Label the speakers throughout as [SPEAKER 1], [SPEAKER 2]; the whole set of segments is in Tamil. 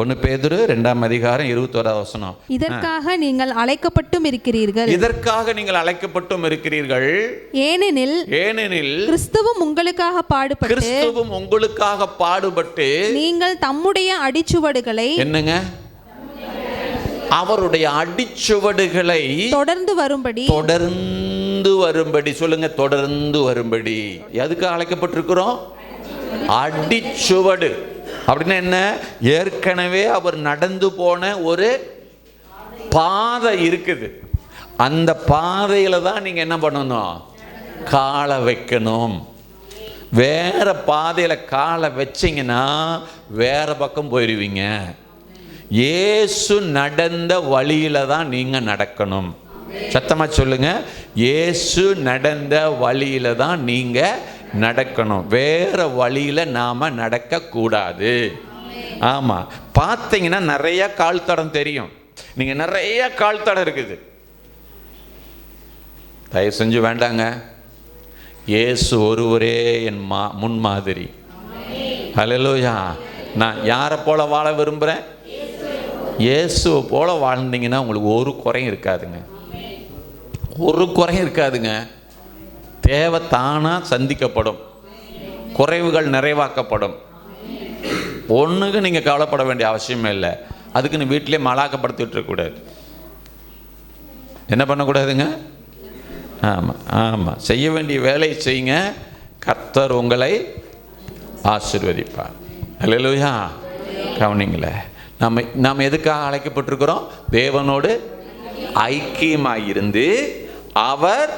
[SPEAKER 1] ஒன்னு பேதுரு ரெண்டாம் அதிகாரம் இருபத்தோராவது வசனம் இதற்காக நீங்கள் அழைக்கப்பட்டும் இருக்கிறீர்கள்
[SPEAKER 2] இதற்காக நீங்கள் அழைக்கப்பட்டும் இருக்கிறீர்கள் ஏனெனில் ஏனெனில்
[SPEAKER 1] கிறிஸ்துவும் உங்களுக்காக பாடுபட்டு
[SPEAKER 2] கிறிஸ்துவும் உங்களுக்காக பாடுபட்டு
[SPEAKER 1] நீங்கள் தம்முடைய அடிச்சுவடுகளை
[SPEAKER 2] என்னங்க அவருடைய அடிச்சுவடுகளை
[SPEAKER 1] தொடர்ந்து வரும்படி
[SPEAKER 2] தொடர்ந்து வரும்படி சொல்லுங்க தொடர்ந்து வரும்படி எதுக்கு அழைக்கப்பட்டிருக்கிறோம் அடிச்சுவடு அப்படின்னா என்ன ஏற்கனவே அவர் நடந்து போன ஒரு பாதை இருக்குது அந்த பாதையில் தான் நீங்கள் என்ன பண்ணணும் காலை வைக்கணும் வேற பாதையில் காலை வச்சிங்கன்னா வேற பக்கம் போயிடுவீங்க ஏசு நடந்த வழியில் தான் நீங்கள் நடக்கணும் சத்தமாக சொல்லுங்கள் ஏசு நடந்த வழியில் தான் நீங்கள் நடக்கணும் வேறு வழியில் நாம் நடக்கக்கூடாது ஆமாம் பார்த்தீங்கன்னா நிறைய கால் தடம் தெரியும் நீங்கள் நிறைய கால் தடம் இருக்குது தயவு செஞ்சு வேண்டாங்க இயேசு ஒருவரே என் மா முன்மாதிரி ஹலலோயா நான் யாரை போல் வாழ விரும்புகிறேன் இயேசுவை போல் வாழ்ந்தீங்கன்னா உங்களுக்கு ஒரு குறையும் இருக்காதுங்க ஒரு குறையும் இருக்காதுங்க தேவை தானாக சந்திக்கப்படும் குறைவுகள் நிறைவாக்கப்படும் ஒன்றுக்கு நீங்கள் கவலைப்பட வேண்டிய அவசியமே இல்லை அதுக்குன்னு வீட்டிலே மலாக்கப்படுத்திட்டு இருக்கக்கூடாது என்ன பண்ணக்கூடாதுங்க ஆமாம் ஆமாம் செய்ய வேண்டிய வேலையை செய்யுங்க கர்த்தர் உங்களை ஆசிர்வதிப்பார் அல்லையா கவனிங்களே நம்ம நாம் எதுக்காக அழைக்கப்பட்டிருக்கிறோம் தேவனோடு ஐக்கியமாக இருந்து அவர்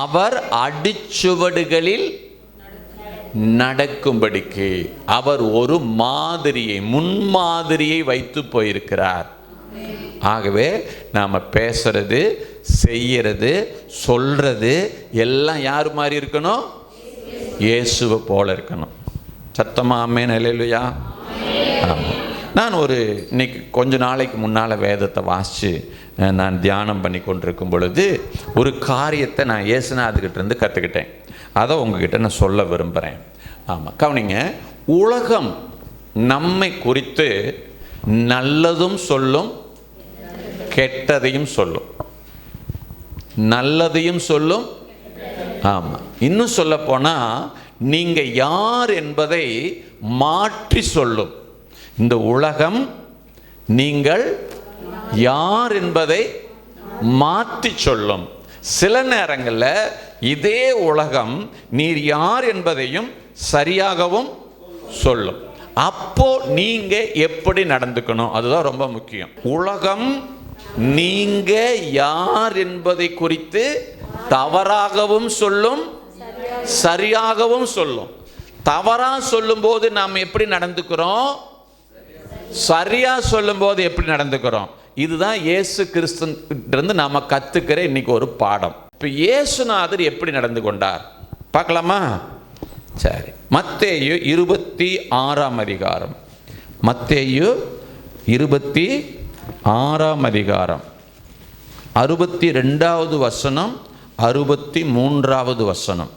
[SPEAKER 2] அவர் அடிச்சுவடுகளில் நடக்கும்படிக்கு அவர் ஒரு மாதிரியை முன்மாதிரியை வைத்து போயிருக்கிறார் ஆகவே நாம் பேசுறது செய்யறது சொல்றது எல்லாம் யார் மாதிரி இருக்கணும் இயேசுவை போல இருக்கணும் சத்தமாக அம்மே நிலையிலையா ஆமாம் நான் ஒரு இன்னைக்கு கொஞ்ச நாளைக்கு முன்னால் வேதத்தை வாசித்து நான் தியானம் பண்ணி கொண்டிருக்கும் பொழுது ஒரு காரியத்தை நான் இருந்து கற்றுக்கிட்டேன் அதை உங்ககிட்ட நான் சொல்ல விரும்புகிறேன் ஆமாம் கவனிங்க உலகம் நம்மை குறித்து நல்லதும் சொல்லும் கெட்டதையும் சொல்லும் நல்லதையும் சொல்லும் ஆமாம் இன்னும் சொல்ல போனால் நீங்கள் யார் என்பதை மாற்றி சொல்லும் இந்த உலகம் நீங்கள் யார் என்பதை மாற்றி சொல்லும் சில நேரங்களில் இதே உலகம் நீர் யார் என்பதையும் சரியாகவும் சொல்லும் அப்போ நீங்க எப்படி நடந்துக்கணும் அதுதான் ரொம்ப முக்கியம் உலகம் நீங்க யார் என்பதை குறித்து தவறாகவும் சொல்லும் சரியாகவும் சொல்லும் தவறாக சொல்லும்போது நாம் எப்படி நடந்துக்கிறோம் சரியாக சொல்லும்போது எப்படி நடந்துக்கிறோம் இதுதான் இயேசு கிறிஸ்துன்றது நாம் கற்றுக்கிற இன்றைக்கி ஒரு பாடம் இப்போ இயேசுநாதர் எப்படி நடந்து கொண்டார் பார்க்கலாமா சரி மத்தேயு இருபத்தி ஆறாம் அதிகாரம் மத்தேயு இருபத்தி ஆறாம் அதிகாரம் அறுபத்தி ரெண்டாவது வசனம் அறுபத்தி மூன்றாவது வசனம்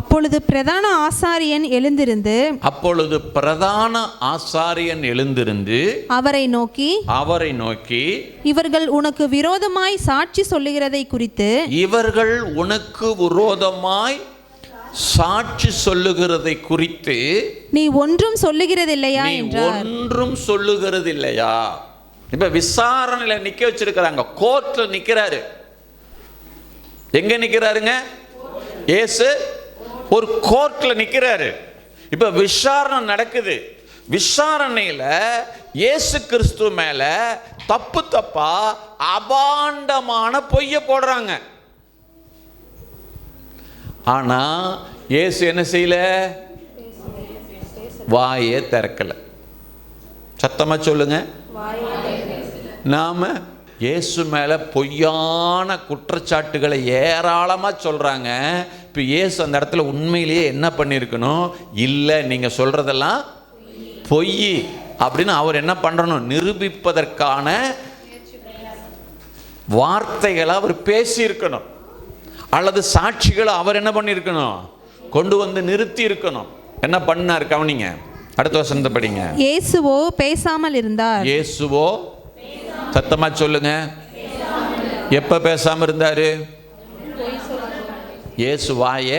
[SPEAKER 1] அப்பொழுது பிரதான ஆசாரியன் எழுந்திருந்து
[SPEAKER 2] அப்பொழுது பிரதான ஆசாரியன் எழுந்திருந்து
[SPEAKER 1] அவரை நோக்கி
[SPEAKER 2] அவரை நோக்கி
[SPEAKER 1] இவர்கள் உனக்கு விரோதமாய் சாட்சி சொல்லுகிறதை குறித்து
[SPEAKER 2] இவர்கள் உனக்கு விரோதமாய் சாட்சி சொல்லுகிறதை குறித்து
[SPEAKER 1] நீ ஒன்றும் சொல்லுகிறதில்லையா நீ என்றார்
[SPEAKER 2] ஒன்றும் சொல்லுகிறதில்லையா இப்ப விசாரணையில நிக்க வச்சிருக்கிறாங்க கோர்ட்ல நிக்கிறாரு எங்க நிக்கிறாருங்க ஏசு ஒரு கோர்ட்டில் நிற்கிறாரு இப்போ விசாரணை நடக்குது விசாரணையில் இயேசு கிறிஸ்து மேலே தப்பு தப்பா அபாண்டமான பொய்ய போடுறாங்க ஆனால் இயேசு என்ன செய்யல வாயை திறக்கல சத்தமாக சொல்லுங்க நாம இயேசு மேலே பொய்யான குற்றச்சாட்டுகளை ஏராளமாக சொல்கிறாங்க இப்போ ஏசு அந்த இடத்துல உண்மையிலேயே என்ன பண்ணியிருக்கணும் இல்லை நீங்கள் சொல்கிறதெல்லாம் பொய் அப்படின்னு அவர் என்ன பண்ணுறணும் நிரூபிப்பதற்கான வார்த்தைகளை அவர் பேசியிருக்கணும் அல்லது சாட்சிகளை அவர் என்ன பண்ணியிருக்கணும் கொண்டு வந்து நிறுத்தி இருக்கணும் என்ன பண்ணார் கவனிங்க அடுத்த வசந்த படிங்க
[SPEAKER 1] இயேசுவோ பேசாமல் இருந்தார்
[SPEAKER 2] இயேசுவோ சத்தமாக சொல்லுங்க எப்போ பேசாமல் இருந்தார் இயேசு வாயே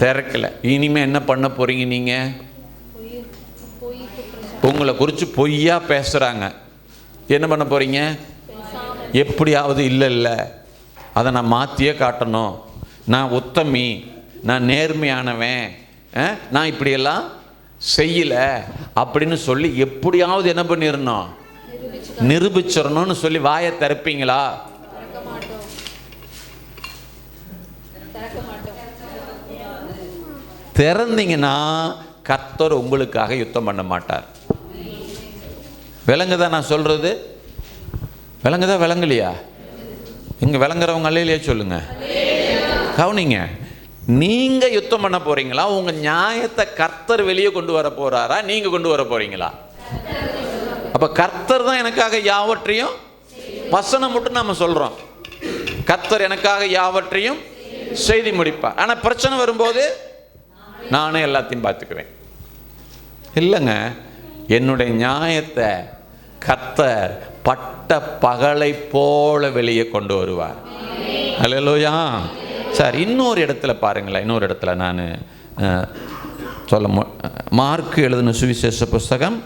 [SPEAKER 2] திறக்கலை இனிமேல் என்ன பண்ண போகிறீங்க நீங்கள் உங்களை குறித்து பொய்யா பேசுகிறாங்க என்ன பண்ண போகிறீங்க எப்படியாவது இல்லை இல்லை அதை நான் மாற்றியே காட்டணும் நான் உத்தமி நான் நேர்மையானவன் நான் இப்படியெல்லாம் செய்யலை அப்படின்னு சொல்லி எப்படியாவது என்ன பண்ணிடணும் நிரூபிச்சிடணும்னு சொல்லி வாயை திறப்பீங்களா திறந்தீங்கன்னா கர்த்தர் உங்களுக்காக யுத்தம் பண்ண மாட்டார் விலங்குதான் நான் சொல்கிறது விலங்குதான் விலங்குலையா இங்கே விளங்குறவங்க அல்லையிலேயே சொல்லுங்கள் கவனிங்க நீங்கள் யுத்தம் பண்ண போகிறீங்களா உங்கள் நியாயத்தை கர்த்தர் வெளியே கொண்டு வர போகிறாரா நீங்கள் கொண்டு வர போகிறீங்களா அப்போ கர்த்தர் தான் எனக்காக யாவற்றையும் வசனம் மட்டும் நம்ம சொல்கிறோம் கர்த்தர் எனக்காக யாவற்றையும் செய்தி முடிப்பார் ஆனால் பிரச்சனை வரும்போது நானே எல்லாத்தையும் பார்த்துக்குவேன் இல்லைங்க என்னுடைய நியாயத்தை கத்தர் பட்ட பகலை போல வெளியே கொண்டு வருவார் அல்லலோயா சார் இன்னொரு இடத்துல பாருங்களேன் இன்னொரு இடத்துல நான் சொல்ல மார்க்கு எழுதின சுவிசேஷ புஸ்தகம்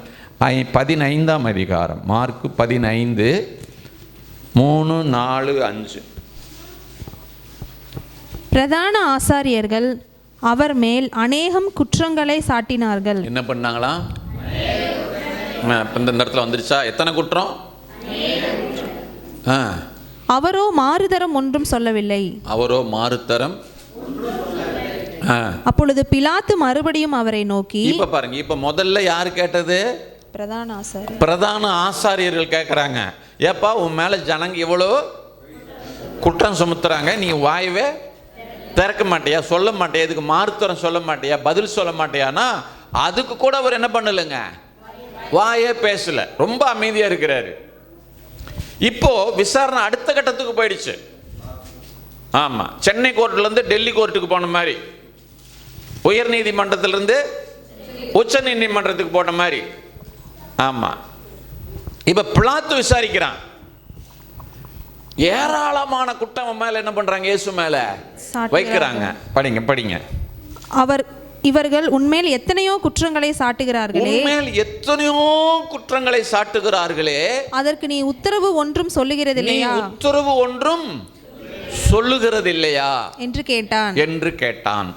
[SPEAKER 2] ஐ பதினைந்தாம் அதிகாரம் மார்க்கு பதினைந்து மூணு நாலு அஞ்சு
[SPEAKER 1] பிரதான ஆசாரியர்கள் அவர் மேல் அநேகம் குற்றங்களை சாட்டினார்கள்
[SPEAKER 2] என்ன பண்ணாங்களா இந்த இடத்துல வந்துருச்சா எத்தனை குற்றம்
[SPEAKER 1] அவரோ மாறுதரம் ஒன்றும் சொல்லவில்லை
[SPEAKER 2] அவரோ மாறுதரம்
[SPEAKER 1] அப்பொழுது பிலாத்து மறுபடியும் அவரை நோக்கி
[SPEAKER 2] இப்ப பாருங்க இப்ப முதல்ல யார் கேட்டது
[SPEAKER 1] பிரதான ஆசாரியர்
[SPEAKER 2] பிரதான ஆசாரியர்கள் கேட்குறாங்க ஏப்பா உன் மேலே ஜனங்க எவ்வளோ குற்றம் சுமத்துறாங்க நீ வாயவே திறக்க மாட்டியா சொல்ல மாட்டேயா இதுக்கு மாறுத்தரம் சொல்ல மாட்டியா பதில் சொல்ல மாட்டேயானா அதுக்கு கூட அவர் என்ன பண்ணலைங்க வாயே பேசல ரொம்ப அமைதியாக இருக்கிறாரு இப்போ விசாரணை அடுத்த கட்டத்துக்கு போயிடுச்சு ஆமாம் சென்னை கோர்ட்லேருந்து டெல்லி கோர்ட்டுக்கு போன மாதிரி உயர் நீதிமன்றத்திலிருந்து உச்ச நீதிமன்றத்துக்கு போன மாதிரி ஆமாம் இப்போ பிளாத்து விசாரிக்கிறான் ஏராளமான குற்றம் மேல என்ன பண்றாங்க இயேசு மேல வைக்கிறாங்க படிங்க படிங்க
[SPEAKER 1] அவர் இவர்கள் உண்மையில் எத்தனையோ குற்றங்களை சாட்டுகிறார்களே
[SPEAKER 2] உண்மையில் எத்தனையோ குற்றங்களை சாட்டுகிறார்களே
[SPEAKER 1] அதற்கு நீ உத்தரவு ஒன்றும் சொல்லுகிறது இல்லையா
[SPEAKER 2] உத்தரவு ஒன்றும் சொல்லுகிறது இல்லையா
[SPEAKER 1] என்று கேட்டான்
[SPEAKER 2] என்று கேட்டான்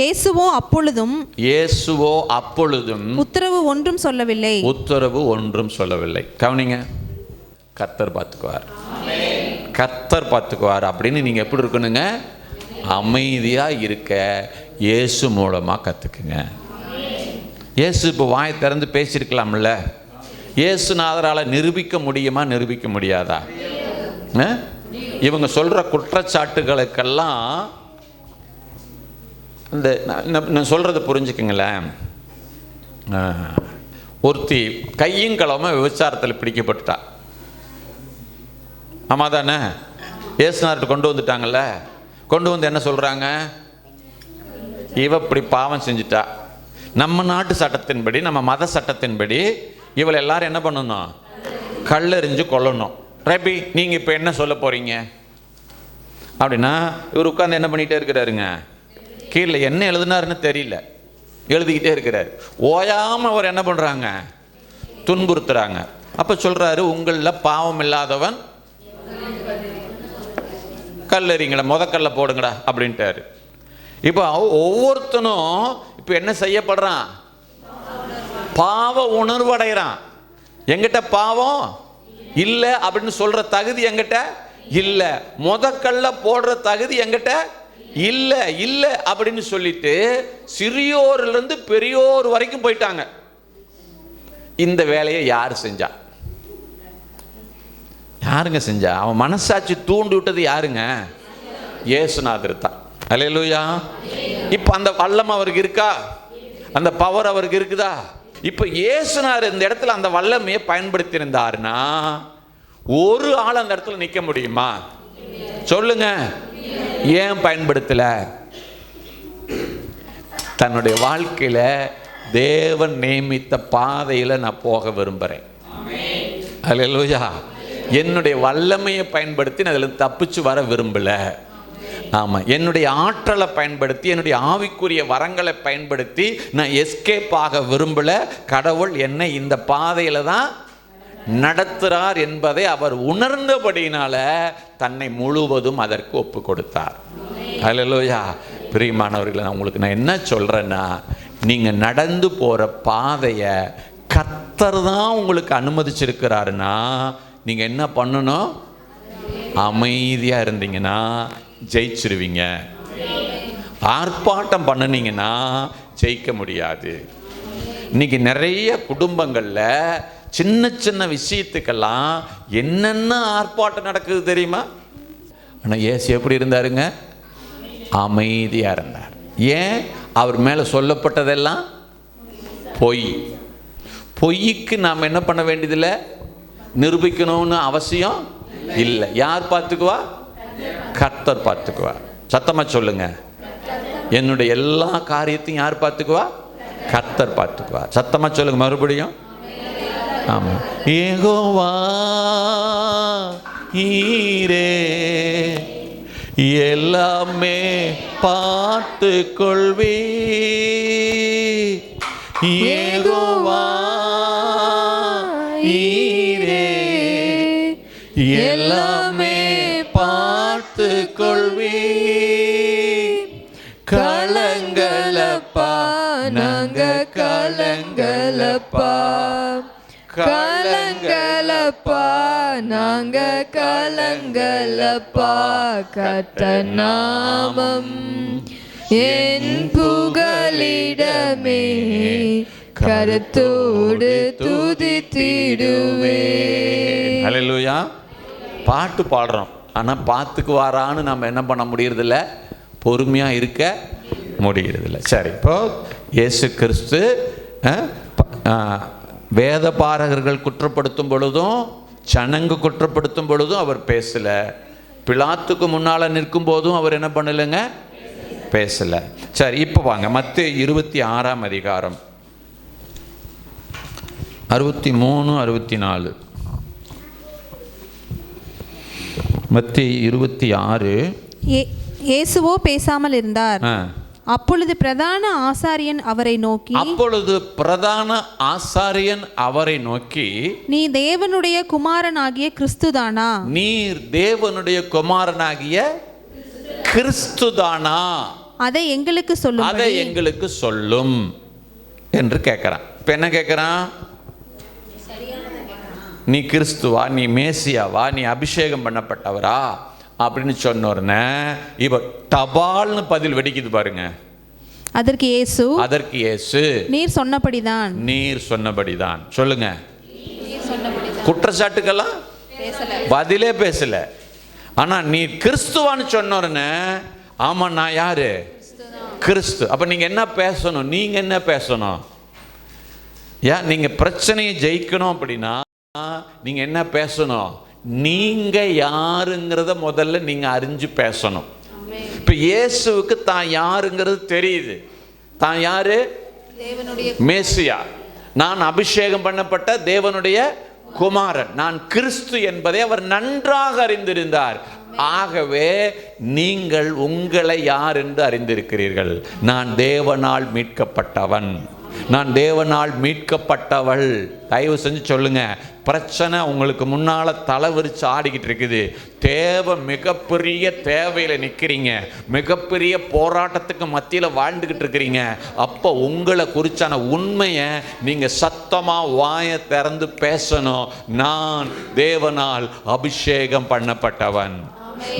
[SPEAKER 1] இயேசுவோ அப்பொழுதும்
[SPEAKER 2] இயேசுவோ அப்பொழுதும்
[SPEAKER 1] உத்தரவு ஒன்றும் சொல்லவில்லை
[SPEAKER 2] உத்தரவு ஒன்றும் சொல்லவில்லை கவனிங்க கர்த்தர் பார்த்துக்குவார் கத்தர் பார்த்துக்குவார் அப்படின்னு நீங்கள் எப்படி இருக்கணுங்க அமைதியாக இருக்க இயேசு மூலமாக கற்றுக்குங்க இயேசு இப்போ வாய் திறந்து பேசியிருக்கலாம்ல இயேசுநாதரால் நிரூபிக்க முடியுமா நிரூபிக்க முடியாதா இவங்க சொல்கிற குற்றச்சாட்டுகளுக்கெல்லாம் இந்த நான் சொல்கிறத புரிஞ்சுக்குங்களேன் ஒருத்தி கையும் கிழமை விபச்சாரத்தில் பிடிக்கப்பட்டுட்டா ஆமாம் தானே ஏசுனார்கிட்ட கொண்டு வந்துட்டாங்கல்ல கொண்டு வந்து என்ன சொல்கிறாங்க இவ இப்படி பாவம் செஞ்சிட்டா நம்ம நாட்டு சட்டத்தின்படி நம்ம மத சட்டத்தின்படி இவளை எல்லாரும் என்ன பண்ணணும் கல்லெறிஞ்சு கொல்லணும் ரபி நீங்கள் இப்போ என்ன சொல்ல போகிறீங்க அப்படின்னா இவர் உட்காந்து என்ன பண்ணிகிட்டே இருக்கிறாருங்க கீழே என்ன எழுதுனாருன்னு தெரியல எழுதிக்கிட்டே இருக்கிறார் ஓயாமல் அவர் என்ன பண்ணுறாங்க துன்புறுத்துறாங்க அப்போ சொல்கிறாரு உங்களில் பாவம் இல்லாதவன் கல் எறிங்களா முதக்கல்ல போடுங்கடா அப்படின்ட்டாரு இப்போ ஒவ்வொருத்தனும் இப்போ என்ன செய்யப்படுறான் பாவ உணர்வு அடைகிறான் எங்கிட்ட பாவம் இல்லை அப்படின்னு சொல்கிற தகுதி எங்கிட்ட இல்லை முதக்கல்ல போடுற தகுதி எங்கிட்ட இல்லை இல்லை அப்படின்னு சொல்லிட்டு சிறியோர்லேருந்து பெரியோர் வரைக்கும் போயிட்டாங்க இந்த வேலையை யார் செஞ்சா யாருங்க செஞ்சா அவன் மனசாட்சி தூண்டி விட்டது யாருங்க ஏசுநாதர் தான் அலையலூயா இப்போ அந்த வல்லம் அவருக்கு இருக்கா அந்த பவர் அவருக்கு இருக்குதா இப்போ ஏசுனார் இந்த இடத்துல அந்த வல்லமையை பயன்படுத்தியிருந்தாருன்னா ஒரு ஆள் அந்த இடத்துல நிற்க முடியுமா சொல்லுங்க ஏன் பயன்படுத்தல தன்னுடைய வாழ்க்கையில் தேவன் நியமித்த பாதையில் நான் போக விரும்புகிறேன் அலையலூயா என்னுடைய வல்லமையை பயன்படுத்தி நான் அதில் தப்பிச்சு வர விரும்பலை ஆமாம் என்னுடைய ஆற்றலை பயன்படுத்தி என்னுடைய ஆவிக்குரிய வரங்களை பயன்படுத்தி நான் எஸ்கேப் ஆக விரும்பலை கடவுள் என்னை இந்த பாதையில் தான் நடத்துகிறார் என்பதை அவர் உணர்ந்தபடியினால் தன்னை முழுவதும் அதற்கு ஒப்பு கொடுத்தார் அல்லலோயா பிரியமானவர்களை நான் உங்களுக்கு நான் என்ன சொல்கிறேன்னா நீங்கள் நடந்து போகிற பாதையை கத்தர் தான் உங்களுக்கு அனுமதிச்சிருக்கிறாருன்னா நீங்கள் என்ன பண்ணணும் அமைதியாக இருந்தீங்கன்னா ஜெயிச்சிருவீங்க ஆர்ப்பாட்டம் பண்ணினீங்கன்னா ஜெயிக்க முடியாது இன்னைக்கு நிறைய குடும்பங்களில் சின்ன சின்ன விஷயத்துக்கெல்லாம் என்னென்ன ஆர்ப்பாட்டம் நடக்குது தெரியுமா ஆனால் ஏசு எப்படி இருந்தாருங்க அமைதியாக இருந்தார் ஏன் அவர் மேலே சொல்லப்பட்டதெல்லாம் பொய் பொய்க்கு நாம் என்ன பண்ண வேண்டியதில்லை நிரூபிக்கணும்னு அவசியம் இல்லை யார் பார்த்துக்குவா கர்த்தர் பார்த்துக்குவா சத்தமாக சொல்லுங்க என்னுடைய எல்லா காரியத்தையும் யார் பார்த்துக்குவா கர்த்தர் பார்த்துக்குவா சத்தமாக சொல்லுங்க மறுபடியும் ஆமாம் ஏகோவா ஈரே எல்லாமே பார்த்து கொள்வே ஏகோவா நாங்க கலங்கலப்பா கலங்கலப்பா நாங்க கலங்கலப்பா கத்த நாமம் என் புகலிடமே கருத்தோடு துதித்திடுவே ஹலெலுயா பாட்டு பாடுறோம் ஆனால் பார்த்துக்கு வாரான்னு நம்ம என்ன பண்ண முடியறதில்ல பொறுமையாக இருக்க முடிகிறது இல்லை சரி இப்போது இயேசு கிறிஸ்து வேத பாரகர்கள் குற்றப்படுத்தும் பொழுதும் சனங்கு குற்றப்படுத்தும் பொழுதும் அவர் பேசலை பிளாத்துக்கு முன்னால் நிற்கும் போதும் அவர் என்ன பண்ணலைங்க பேசலை சரி இப்போ வாங்க மற்ற இருபத்தி ஆறாம் அதிகாரம் அறுபத்தி மூணு அறுபத்தி நாலு மத்திய இருபத்தி ஆறு
[SPEAKER 1] இயேசுவோ பேசாமல் இருந்தார் அப்பொழுது பிரதான ஆசாரியன் அவரை நோக்கி
[SPEAKER 2] அப்பொழுது பிரதான ஆசாரியன் அவரை நோக்கி
[SPEAKER 1] நீ தேவனுடைய குமாரனாகிய கிறிஸ்துதானா
[SPEAKER 2] நீர் தேவனுடைய குமாரனாகிய கிறிஸ்துதானா
[SPEAKER 1] அதை எங்களுக்கு சொல்லு
[SPEAKER 2] அதை எங்களுக்கு சொல்லும் என்று கேட்கிறான் இப்ப என்ன கேட்கிறான் நீ கிறிஸ்துவா நீ மேசியாவா நீ அபிஷேகம் பண்ணப்பட்டவரா அப்படின்னு சொன்ன இப்போ தபால்னு பதில் வெடிக்குது பாருங்க
[SPEAKER 1] அதற்கு இயேசு
[SPEAKER 2] அதற்கு இயேசு
[SPEAKER 1] நீர் சொன்னபடிதான்
[SPEAKER 2] நீர் சொன்னபடிதான் சொல்லுங்க குற்றச்சாட்டுக்கெல்லாம் பதிலே பேசல ஆனா நீ கிறிஸ்துவான்னு சொன்னோடனே ஆமா நான் யாரு கிறிஸ்து அப்ப நீங்க என்ன பேசணும் நீங்க என்ன பேசணும் ஏன் நீங்க பிரச்சனையை ஜெயிக்கணும் அப்படின்னா நீங்க என்ன பேசணும் நீங்கள் யாருங்கிறத முதல்ல நீங்கள் அறிஞ்சு பேசணும் இப்போ இயேசுவுக்கு தான் யாருங்கிறது தெரியுது தான் யாரு மேசியா நான் அபிஷேகம் பண்ணப்பட்ட தேவனுடைய குமாரன் நான் கிறிஸ்து என்பதை அவர் நன்றாக அறிந்திருந்தார் ஆகவே நீங்கள் உங்களை யார் என்று அறிந்திருக்கிறீர்கள் நான் தேவனால் மீட்கப்பட்டவன் நான் தேவனால் மீட்கப்பட்டவள் தயவு செஞ்சு சொல்லுங்கள் பிரச்சனை உங்களுக்கு முன்னால் விரித்து ஆடிக்கிட்டு இருக்குது தேவை மிகப்பெரிய தேவையில் நிற்கிறீங்க மிகப்பெரிய போராட்டத்துக்கு மத்தியில் வாழ்ந்துக்கிட்டு இருக்கிறீங்க அப்போ உங்களை குறித்தான உண்மையை நீங்கள் சத்தமாக வாயை திறந்து பேசணும் நான் தேவனால் அபிஷேகம் பண்ணப்பட்டவன்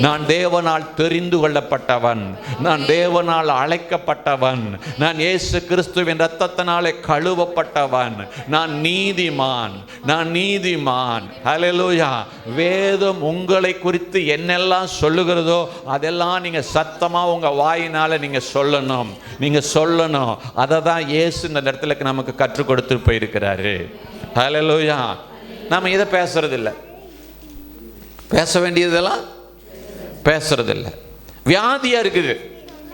[SPEAKER 2] நான் தேவனால் தெரிந்து கொள்ளப்பட்டவன் நான் தேவனால் அழைக்கப்பட்டவன் நான் இயேசு கிறிஸ்துவின் ரத்தத்தினாலே கழுவப்பட்டவன் நான் நீதிமான் நான் நீதிமான் ஹலெலூயா வேதம் உங்களை குறித்து என்னெல்லாம் சொல்லுகிறதோ அதெல்லாம் நீங்கள் சத்தமாக உங்கள் வாயினால் நீங்கள் சொல்லணும் நீங்கள் சொல்லணும் அதை தான் இயேசு இந்த இடத்துல நமக்கு கற்றுக் கொடுத்து போயிருக்கிறாரு ஹலெலூயா நாம் இதை பேசுறதில்லை பேச வேண்டியதெல்லாம் பேசுறதில்ல வியாதியாக இருக்குது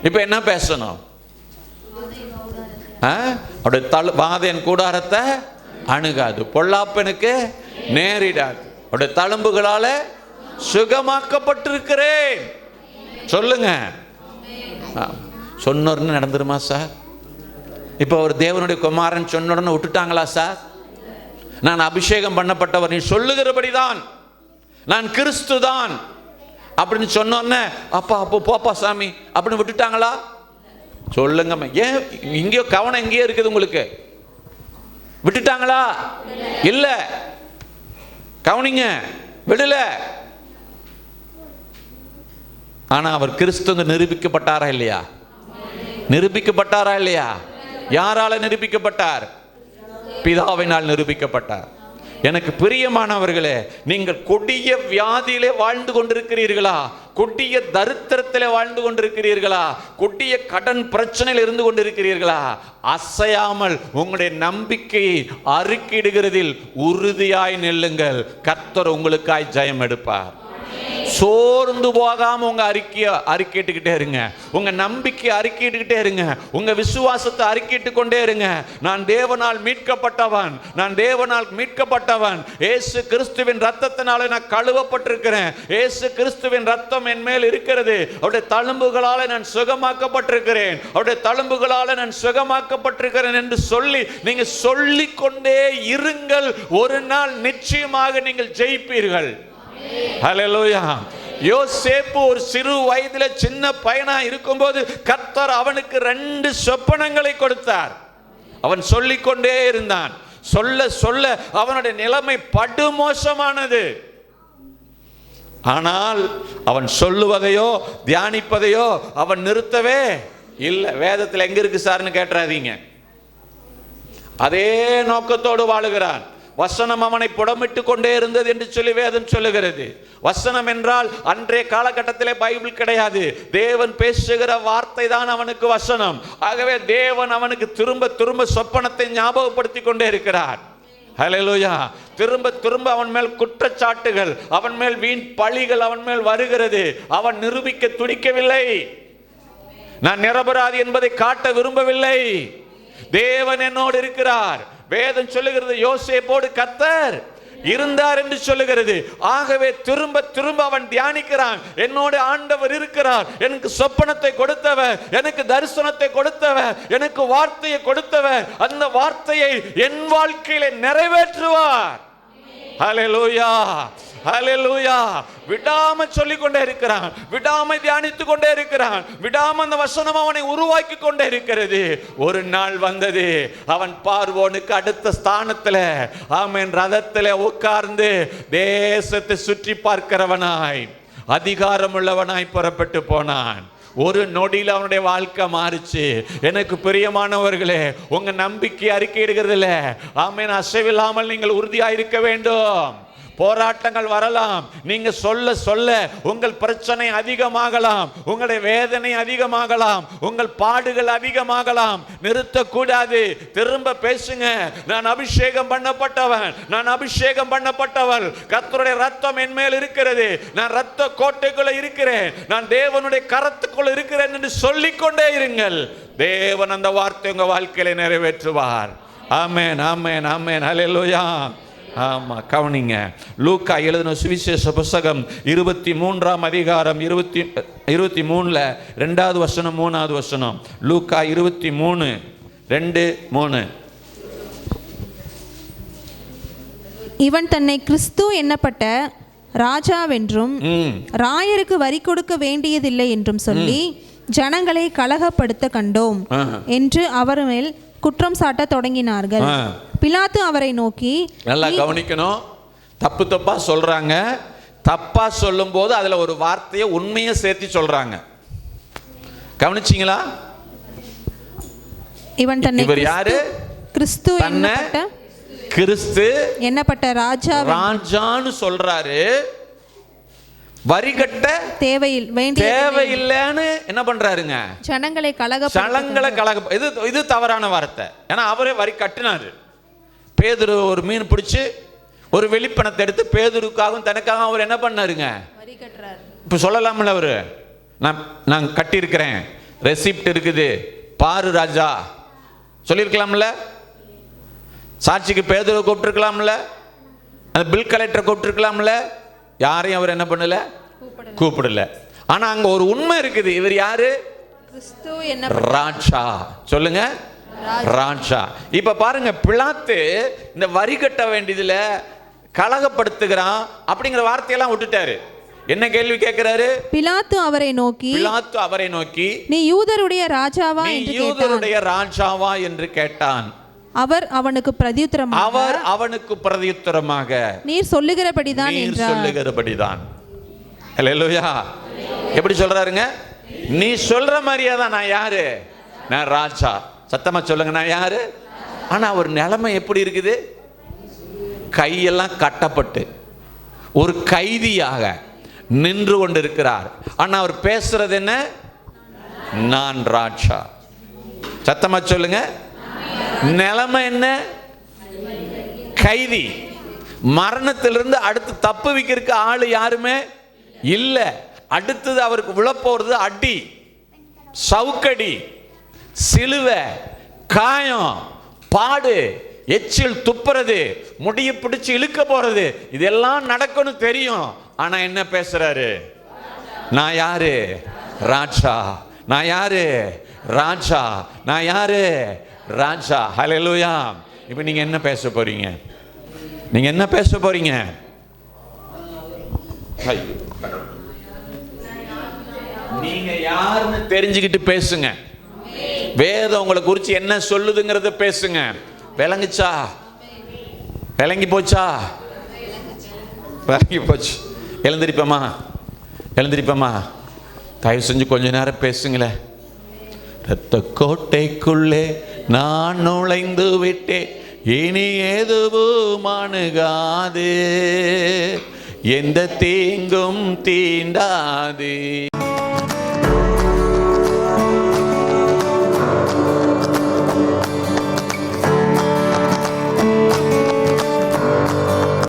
[SPEAKER 2] இப்போ என்ன பேசணும் அவருடைய கூடாரத்தை அணுகாது பொல்லாப்பனுக்கு நேரிடாது அவருடைய தழும்புகளால சுகமாக்கப்பட்டிருக்கிறேன் சொல்லுங்க சொன்னோர்னு நடந்துருமா சார் இப்போ அவர் தேவனுடைய குமாரன் சொன்னோடனே விட்டுட்டாங்களா சார் நான் அபிஷேகம் பண்ணப்பட்டவர் நீ சொல்லுகிறபடி தான் நான் கிறிஸ்து தான் அப்படின்னு சொன்னோன்னே அப்பா அப்போ போப்பா சாமி அப்படின்னு விட்டுட்டாங்களா சொல்லுங்கம்மா ஏன் இங்கேயோ கவனம் எங்கேயோ இருக்குது உங்களுக்கு விட்டுட்டாங்களா இல்லை கவனிங்க விடல ஆனால் அவர் கிறிஸ்துவ நிரூபிக்கப்பட்டாரா இல்லையா நிரூபிக்கப்பட்டாரா இல்லையா யாரால நிரூபிக்கப்பட்டார் பிதாவினால் நிரூபிக்கப்பட்டார் எனக்கு பிரியமானவர்களே நீங்கள் கொடிய வியாதியிலே வாழ்ந்து கொண்டிருக்கிறீர்களா கொடிய தரித்திரத்திலே வாழ்ந்து கொண்டிருக்கிறீர்களா கொடிய கடன் பிரச்சனையில் இருந்து கொண்டிருக்கிறீர்களா அசையாமல் உங்களுடைய நம்பிக்கையை அறுக்கிடுகிறதில் உறுதியாய் நெல்லுங்கள் கர்த்தர் உங்களுக்காய் ஜெயம் எடுப்பார் சோர்ந்து போகாமல் உங்கள் அறிக்கையை அறிக்கைட்டுக்கிட்டே இருங்க உங்கள் நம்பிக்கை அறிக்கைட்டுக்கிட்டே இருங்க உங்கள் விசுவாசத்தை அறிக்கிட்டு கொண்டே இருங்க நான் தேவனால் மீட்கப்பட்டவன் நான் தேவனால் மீட்கப்பட்டவன் ஏசு கிறிஸ்துவின் ரத்தத்தினால நான் கழுவப்பட்டிருக்கிறேன் ஏசு கிறிஸ்துவின் ரத்தம் என் மேல் இருக்கிறது அவருடைய தழும்புகளால் நான் சுகமாக்கப்பட்டிருக்கிறேன் அவருடைய தழும்புகளால் நான் சுகமாக்கப்பட்டிருக்கிறேன் என்று சொல்லி நீங்கள் சொல்லிக்கொண்டே இருங்கள் ஒரு நாள் நிச்சயமாக நீங்கள் ஜெயிப்பீர்கள் ஹலலோயா யோசேப்பு ஒரு சிறு வயதில் சின்ன பையனா இருக்கும்போது கர்த்தர் அவனுக்கு ரெண்டு சொப்பனங்களை கொடுத்தார் அவன் சொல்லிக்கொண்டே இருந்தான் சொல்ல சொல்ல அவனுடைய நிலைமை படுமோசமானது ஆனால் அவன் சொல்லுவதையோ தியானிப்பதையோ அவன் நிறுத்தவே இல்லை வேதத்தில் எங்க இருக்கு சார்னு கேட்டுறாதீங்க அதே நோக்கத்தோடு வாழுகிறான் வசனம் அவனை புடமிட்டு கொண்டே இருந்தது என்று சொல்லி வேதம் சொல்லுகிறது வசனம் என்றால் அன்றைய காலகட்டத்திலே பைபிள் கிடையாது தேவன் பேசுகிற வார்த்தை தான் அவனுக்கு வசனம் ஆகவே தேவன் அவனுக்கு திரும்ப திரும்ப சொப்பனத்தை ஞாபகப்படுத்தி கொண்டே இருக்கிறார் ஹலோயா திரும்ப திரும்ப அவன் மேல் குற்றச்சாட்டுகள் அவன் மேல் வீண் பழிகள் அவன் மேல் வருகிறது அவன் நிரூபிக்க துடிக்கவில்லை நான் நிரபராது என்பதை காட்ட விரும்பவில்லை தேவன் என்னோடு இருக்கிறார் வேதம் சொல்லுகிறது போடு கத்தர் இருந்தார் என்று சொல்லுகிறது ஆகவே திரும்ப திரும்ப அவன் தியானிக்கிறான் என்னோட ஆண்டவர் இருக்கிறார் எனக்கு சொப்பனத்தை கொடுத்தவர் எனக்கு தரிசனத்தை கொடுத்தவர் எனக்கு வார்த்தையை கொடுத்தவர் அந்த வார்த்தையை என் வாழ்க்கையில நிறைவேற்றுவார் ஹலோ ஹலெலூயா விடாம சொல்லிக் கொண்டே இருக்கிறான் விடாம தியானித்து கொண்டே இருக்கிறான் விடாம அந்த வசனம் அவனை உருவாக்கி கொண்டே இருக்கிறது ஒரு நாள் வந்தது அவன் பார்வோனுக்கு அடுத்த ஸ்தானத்தில் ஆமேன் ரதத்தில் உட்கார்ந்து தேசத்தை சுற்றி பார்க்கிறவனாய் அதிகாரமுள்ளவனாய் புறப்பட்டு போனான் ஒரு நொடியில் அவனுடைய வாழ்க்கை மாறுச்சு எனக்கு பிரியமானவர்களே உங்கள் நம்பிக்கை அறிக்கை எடுக்கிறதில்ல ஆமேன் அசைவில்லாமல் நீங்கள் உறுதியாக இருக்க வேண்டும் போராட்டங்கள் வரலாம் நீங்க சொல்ல சொல்ல உங்கள் பிரச்சனை அதிகமாகலாம் உங்களுடைய வேதனை அதிகமாகலாம் உங்கள் பாடுகள் அதிகமாகலாம் நிறுத்தக்கூடாது திரும்ப பேசுங்க நான் அபிஷேகம் பண்ணப்பட்டவன் நான் அபிஷேகம் பண்ணப்பட்டவள் கத்தருடைய ரத்தம் என் மேல் இருக்கிறது நான் ரத்த கோட்டைக்குள்ள இருக்கிறேன் நான் தேவனுடைய கரத்துக்குள் இருக்கிறேன் என்று சொல்லிக்கொண்டே இருங்கள் தேவன் அந்த வார்த்தை உங்க வாழ்க்கையில நிறைவேற்றுவார் ஆமேன் ஆமேன் ஆமேன் அலையலோயா ஆமாம் கவனிங்க லூக்கா எழுதின சுவிசேஷ புஸ்தகம் இருபத்தி மூன்றாம் அதிகாரம் இருபத்தி இருபத்தி மூணில் ரெண்டாவது வசனம் மூணாவது வசனம் லூக்கா இருபத்தி மூணு ரெண்டு மூணு
[SPEAKER 1] இவன் தன்னை கிறிஸ்து எண்ணப்பட்ட ராஜாவென்றும் ராயருக்கு வரி கொடுக்க வேண்டியதில்லை என்றும் சொல்லி ஜனங்களை கலகப்படுத்த கண்டோம் என்று அவர் மேல் குற்றம் சாட்ட தொடங்கினார்கள் பிலாத்து அவரை நோக்கி
[SPEAKER 2] நல்லா கவனிக்கணும் தப்பு தப்பா சொல்றாங்க தப்பா சொல்லும் போது அதுல ஒரு வார்த்தையை உண்மையை சேர்த்து சொல்றாங்க கவனிச்சிங்களா இவன் தன்னை இவர் யாரு கிறிஸ்து கிறிஸ்து
[SPEAKER 1] என்னப்பட்ட ராஜா
[SPEAKER 2] ராஜான்னு சொல்றாரு வரி கட்ட தேவையில் தேவையில்லைன்னு என்ன பண்றாருங்க
[SPEAKER 1] சனங்களை கலக
[SPEAKER 2] சனங்களை கலக இது இது தவறான வார்த்தை ஏன்னா அவரே வரி கட்டினாரு பேதுரு ஒரு மீன் பிடிச்சி ஒரு வெளிப்பணத்தை எடுத்து பேதுருக்காகவும் தனக்காகவும் அவர் என்ன பண்ணாருங்க வரி கட்டுறாரு இப்போ சொல்லலாம்ல அவரு நான் நான் கட்டியிருக்கிறேன் ரெசிப்ட் இருக்குது பாரு ராஜா சொல்லியிருக்கலாம்ல சாட்சிக்கு பேதுரை கூப்பிட்டுருக்கலாம்ல அந்த பில் கலெக்டரை கூப்பிட்டுருக்கலாம்ல யாரையும் அவர் என்ன பண்ணல கூப்பிடல ஆனா அங்க ஒரு உண்மை இருக்குது இவர் யாரு சொல்லுங்க ராட்சா இப்ப பாருங்க பிளாத்து இந்த வரி கட்ட வேண்டியதுல கலகப்படுத்துகிறான் அப்படிங்கிற வார்த்தையெல்லாம் விட்டுட்டாரு என்ன கேள்வி கேட்கிறாரு
[SPEAKER 1] பிலாத்து அவரை நோக்கி
[SPEAKER 2] பிலாத்து அவரை நோக்கி
[SPEAKER 1] நீ யூதருடைய ராஜாவா
[SPEAKER 2] யூதருடைய ராஜாவா என்று கேட்டான்
[SPEAKER 1] அவர் அவனுக்கு பிரதியுத்தரமாக
[SPEAKER 2] அவர் அவனுக்கு பிரதியுத்தரமாக
[SPEAKER 1] நீர் சொல்லுகிறபடிதான்
[SPEAKER 2] நீர் சொல்லுகிறபடிதான் ஹalleluya எப்படி சொல்றாருங்க நீ சொல்ற மாதிரியே தான் நான் யாரு நான் ராஜா சத்தமா சொல்லுங்க நான் யாரு ஆனா அவர் நிலைமை எப்படி இருக்குது கையெல்லாம் கட்டப்பட்டு ஒரு கைதியாக நின்று கொண்டிருக்கிறார் ஆனா அவர் பேசுறது என்ன நான் ராஜா சத்தமாக சொல்லுங்கள் நிலைமை என்ன கைதி மரணத்திலிருந்து அடுத்து தப்பு வைக்கிறதுக்கு ஆள் யாருமே இல்லை அடுத்தது அவருக்கு விழப்போறது அடி சவுக்கடி சிலுவை காயம் பாடு எச்சில் துப்புறது முடிய பிடிச்சி இழுக்க போகிறது இதெல்லாம் நடக்கணும் தெரியும் ஆனால் என்ன பேசுகிறாரு நான் யாரு ராஜா நான் யாரு ராஜா நான் யாரு ராஜா ஹலெலுயா இப்போ நீங்கள் என்ன பேச போகிறீங்க நீங்கள் என்ன பேச போகிறீங்க நீங்கள் யாருன்னு தெரிஞ்சுக்கிட்டு பேசுங்க வேதம் உங்களை குறித்து என்ன சொல்லுதுங்கிறத பேசுங்க விளங்குச்சா விளங்கி போச்சா விளங்கி போச்சு எழுந்திருப்பமா எழுந்திருப்பமா தயவு செஞ்சு கொஞ்ச நேரம் பேசுங்களேன் ரத்த கோட்டைக்குள்ளே நான் நுழைந்து விட்டேன் இனி எதுவும் அணுகாது எந்த தீங்கும் தீண்டாது